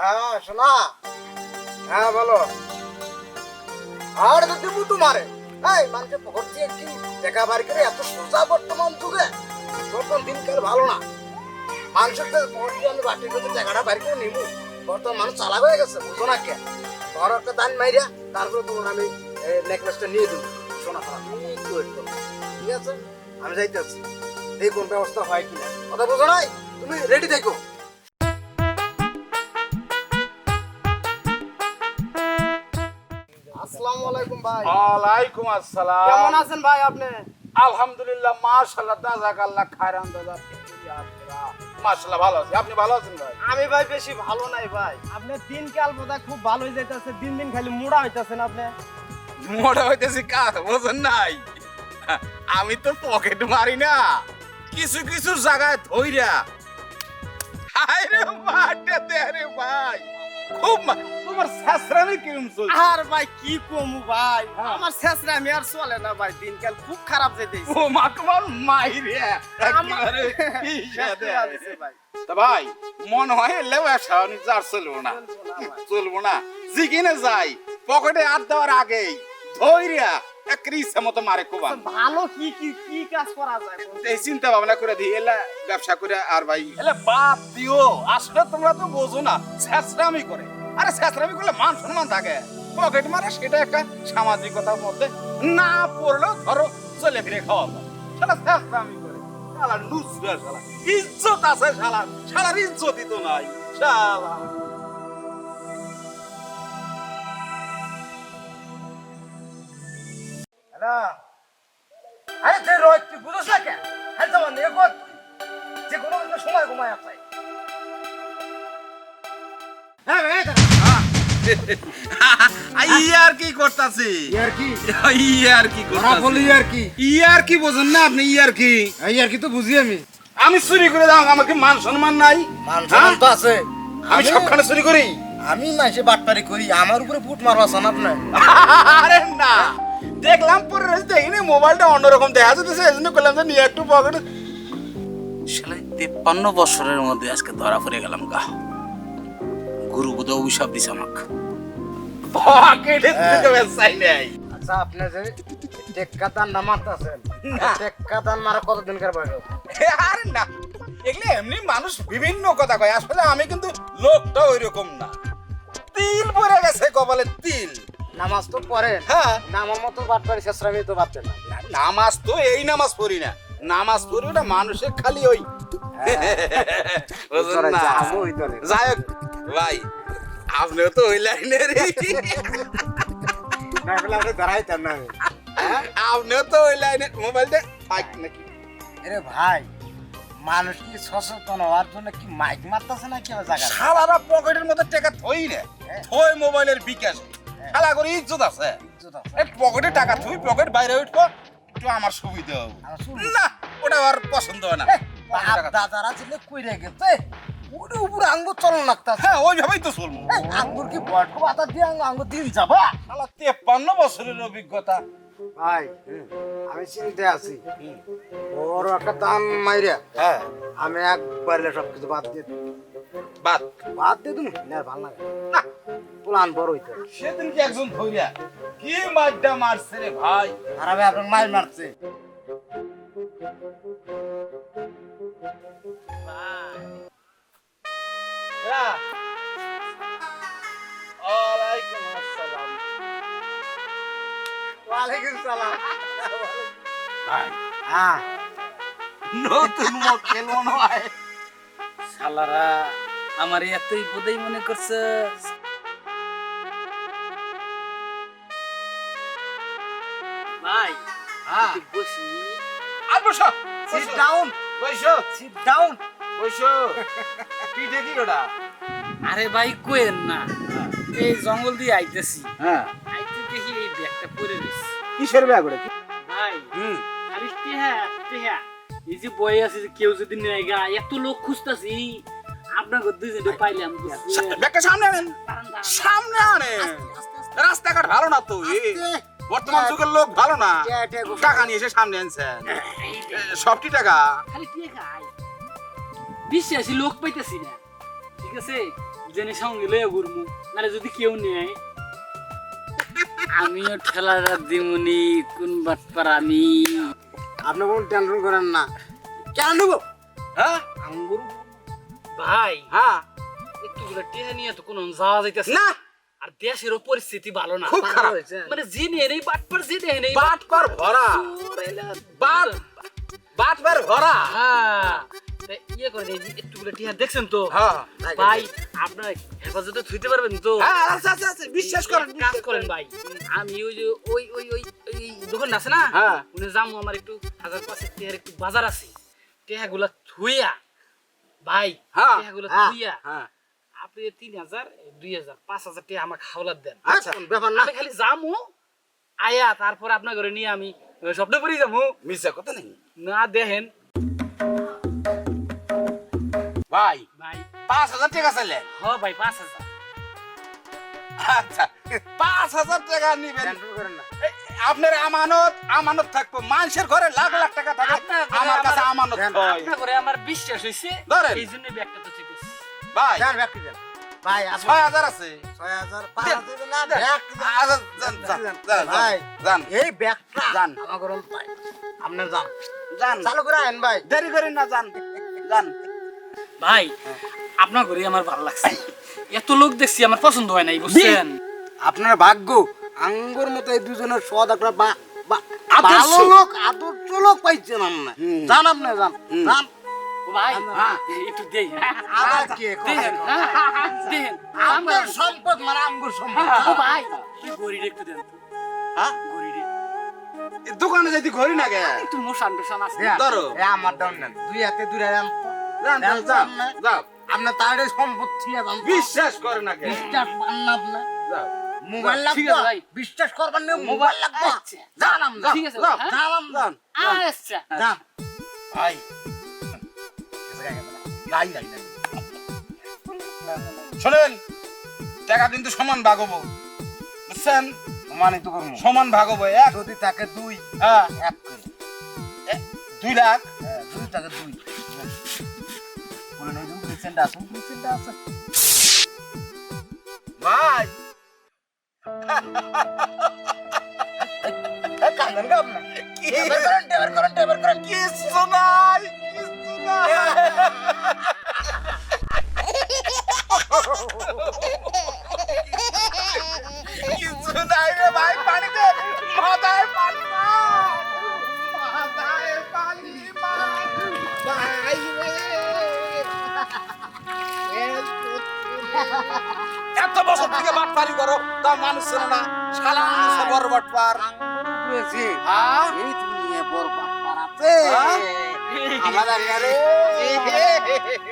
হ্যাঁ শোনা। হ্যাঁ বলো। আর তো দেবো তোমারে এই, মানুষে করে এত সোজা বর্তমান বর্তমান ভালো না। আমি করে নিবো। বর্তমান মানুষ গেছে না কে? আমি নেকলেসটা নিয়ে শোনা। ঠিক আছে? আমি যাইতেছি। এই কোন ব্যবস্থা হয় কিনা। কথা বুঝো নাই? তুমি রেডি থেকো। আসসালামু আলাইকুম ভাই। ওয়ালাইকুম আসসালাম। কেমন আছেন ভাই আপনি? আলহামদুলিল্লাহ মাশাআল্লাহ জাযাকাল্লাহ খায়রান দাদা মাশাআল্লাহ ভালো আছি। আপনি ভালো আছেন ভাই? আমি ভাই বেশি ভালো নাই ভাই। আপনি দিন বোধহয় খুব ভালো হয়ে যাইতেছে দিন দিন খালি মুড়া হইতাছেন আপনি। মোটা হইতেছি কাজ বোঝেন নাই। আমি তো পকেট মারি না। কিছু কিছু জায়গায় ধইরা। হায় রে মাঠে দে রে ভাই। খুব মা- তোমার কিরম চলছে? আর ভাই কি কমু ভাই? আমার শেষরে আর চলে না ভাই দিনকাল খুব খারাপ ও মা তোমার মাইরে একেবারে দে। তা ভাই মন হয় এলেও আসা যার চলবো না। চলবো না। জিগিনে যাই পকেটে হাত দেওয়ার আগেই ধৈর্যা এক মতো মারে কোবান ভালো কি কি কি কাজ করা যায় এই চিন্তা ভাবনা করে দিই এলা ব্যবসা করে আর ভাই এলা বাদ দিও। আসলে তোমরা তো বোঝো না ছেঁচড়ামি করে। আরে ছেঁচড়ামি করলে মান সম্মান থাকে। পকেট মারে সেটা একটা সামাজিকতার মধ্যে না পড়লেও ধরো চলে ফিরে খাওয়া সেটা করে শালা লুচরা শালা ইজ্জত আছে শালা শালার ইজ্জতই তো নাই শালা। আরে যে রোজ তুই বুঝছ না কেন? হ্যাঁ এ কর যে কোনো সময় ঘুমায় আছে হ্যাঁ হ্যাঁ। ইয়ার কি করতাছি? ইয়ার কি? ইয়ার কি ধরা বলি ইয়ার কি। ইয়ার কি বোঝেন না আপনি ইয়ার কি? ইয়ার কি তো বুঝি আমি। আমি চুরি করে দাও আমাকে মান সম্মান নাই। মান হ্যাঁ? সম্মান তো আছে। আমি সবখানে চুরি করি। আমি মাসে বাটপারি করি আমার উপরে ফুট মারবা সান আপনার। আরে না। দেখলাম পরে দেখিনি মোবাইলটা অন্যরকম দেখা যাচ্ছে এই জন্য করলাম যে নিয়ে একটু পকেট শালা তেপ্পান্ন বছরের মধ্যে আজকে ধরা পড়ে গেলাম গা। গুরু বোধ অভিশাপ দিছে আমাকে। পকেটে থেকে বেসাই নেই আচ্ছা আপনি যে টেক্কা দান না। মারতেছেন টেক্কা দান মারা কতদিন কার বয়স আরে না এগুলো এমনি মানুষ বিভিন্ন কথা কয় আসলে আমি কিন্তু লোকটা ওই রকম না। তিল পরে গেছে কপালে তিল। নামাজ তো পড়েন হ্যাঁ। নামার মতো বাটপারি শেষরামি তো বাড়তেন না। নামাজ তো এই নামাজ পড়ি না। নামাজ পড়ি ওটা মানুষের খালি ওই। ধরে। যাই হোক ভাই। আপনিও তো ওই লাইনের না বলে আপনি না। আপনিও তো ওই লাইনের মোবাইলটা ফাইক নাকি? আরে ভাই মানুষ কি সচেতন হওয়ার জন্য কি মাইক মারতেছে না কি জায়গা শালারা পকেটের মধ্যে টাকা থই না হ্যাঁ। থই মোবাইলের বিকাশ। শালা করে ইজ্জত আছে। এই পকেটে টাকা তুই পকেট বাইরে উঠবো একটু আমার সুবিধা হবে। না ওটা আর পছন্দ হয় না। দাদারা ছিল কইরে গেছে। ওরে উপরে আঙ্গুর চলন লাগতাছে। হ্যাঁ ওইভাবেই তো চলবো। আঙ্গুর কি বট পাতা দিয়ে আঙ্গুর দিন যাবা? শালা তেপ্পান্ন বছরের অভিজ্ঞতা। ভাই আমি চিনতে আছি। বড় একটা দাম মাইরে হ্যাঁ। আমি একবারে সব কিছু বাদ দিয়ে দিই। বাদ? বাদ দিয়ে তুমি না ভালো লাগে না। প্লান বড় হইতে সেদিন কি একজন ধইরা কি মাড্ডা মারছে রে ভাই? আর আমি আপনার মাইল মারছে। ওয়ালাইকুম সালাম। ভাই। হ্যাঁ। নতুন মক্কেল মনে হয়। শালারা আমার এতই বোধই মনে করছে। ভাই হ্যাঁ। বসি আর বসো। সিট ডাউন বসো। সিট ডাউন বসো। পিঠে কি ওটা আরে ভাই কোয়েন না। এই জঙ্গল দিয়ে আইতেছি। হ্যাঁ। আইতে দেখি এই ব্যাগটা পরে রয়েছে। কিসের ব্যাগ ওটা? ভাই হুম। খালি টেহা টেহা। এই যে বই আছে যে কেউ যদি নেয় গা এত লোক খুঁজতাছি দুইজনে পাইলাম ব্যাগটা সামনে আনেন। সামনে আনেন। রাস্তাঘাট ভালো না তো বর্তমান যুগের লোক ভালো না। টাকা নিয়ে এসে সামনে আনছেন। সবটি টাকা? বিশ্বাসী লোক পাইতেছি না। ঠিক আছে? জেনে সঙ্গে লয়ে ঘুরমু নাহলে যদি কেউ নেয় আমিও ঠেলাটা দিমুনি কোন বাটপার আমি? আপনি কোনো টেনশন করেন না। কেন নেব? হ্যাঁ? আঙ্গুর? ভাই? হ্যাঁ। একটুগুলো টেহা নিয়ে তো কোনো যাওয়া যাইতেছে না। আর দেশেরও পরিস্থিতি ভালো না খুব খারাপ। হয়েছে। মানে যে নিয়ে নেই বাটপার যে নেই নেই বাট পার ভরা। বাট বাট পার ভরা। হ্যাঁ। ইয়ে করে দেখছেন তো? হ্যাঁ ভাই আপনার হেফাজতে থুইতে পারবেন তো? হ্যাঁ আচ্ছা আচ্ছা আচ্ছা, বিশ্বাস করেন কাজ করেন ভাই আমি ওই যে ওই ওই ওই ওই দোকান আছে না? হ্যাঁ। উনি যাব আমার একটু হাজার পাঁচেক টিহার একটু বাজার আছে। টিহাগুলা থুইয়া ভাই হ্যাঁ, হ্যাঁ, থুইয়া হ্যাঁ। আপনি তিন হাজার দুই হাজার পাঁচ হাজার দেন। আচ্ছা ব্যাপার না। আমি খালি যামু আয়া তারপর আপনার ঘরে নিয়ে আমি স্বপ্ন করি যাব কথা নেই। না দেখেন ভাই। ভাই। পাঁচ হাজার টাকা চাইলেন হ ভাই পাঁচ হাজার। আচ্ছা পাঁচ হাজার টাকা নিবেন। করেন না। আপনার আমানত আমানত থাকব। মানুষের ঘরে লাখ লাখ টাকা থাকে। আমার কাছে আমানত দেন, আপনার ঘরে আমার বিশ্বাস হয়েছে ধরেন। এই জন্য ব্যাগটা তো ঠিক আছে ভাই। দেন ব্যাগ দেন। ভাই ছয় হাজার আছে। ছয় হাজার পাঁচ না। ব্যাগ আচ্ছা, যান, যান, যান, ভাই। যান, এই ব্যাগটা যান। আমার গরম পাই আপনি যান। যান। চালু করে আইন ভাই। দেরি করেন না যান। যান। ভাই আপনার ঘরে আমার ভালো লাগছে। এত লোক দেখছি আমার পছন্দ হয় নাই বুঝছেন? আপনার ভাগ্য আঙ্গুর মতো এই দুজনের সদ একটা বা বা- ভালো লোক আদর্শ লোক পাইছেন আপনি। জান আপনি যান। যান। ভাই হ্যাঁ। একটু দেই। আবার কি দেন দেন আপনার সম্পদ মানে আঙ্গুর সম্পদ। ও ভাই এই গরিটা একটু দেন। হ্যাঁ? গরিটা দোকানে যদি ঘড়ি না গে একটু মোশান টোশান আছে। ধরো। আমার দাম নেন। দুই হাতে দুই হাতে যাও আপনার সম্পত্তি বিশ্বাস করে না বিশ্বাস পান না আপনার যাও মোবাইল লাগবে? ভাই। বিশ্বাস করবেন না মোবাইল লাগবে। ঠিক আছে? জান আচ্ছা যান ভাই। শোনেন টাকা কিন্তু সমান ভাগ হব বুঝছেন? মানে তো করব। সমান ভাগ হব এক। যদি থাকে দুই হ্যাঁ। এক দুই লাখ? হ্যাঁ, দুই থাকে দুই। বলে নেই তুমি রিসেন্ট আসুন রিসেন্ট আসুন ভাই! কান্দন গা আপনি এবার করেন এবার করেন এবার করেন। কিছু নাই কিছু নাই এত বছর থেকে বাটপারি করো তা মানুষ ছিল না। শালা মানুষ বড় বাটপার বুঝেছি। হ্যাঁ? এই দুনিয়া বড় বাটপার আছে। হ্যাঁ? আমাদের আরে এ হে হে হে হে।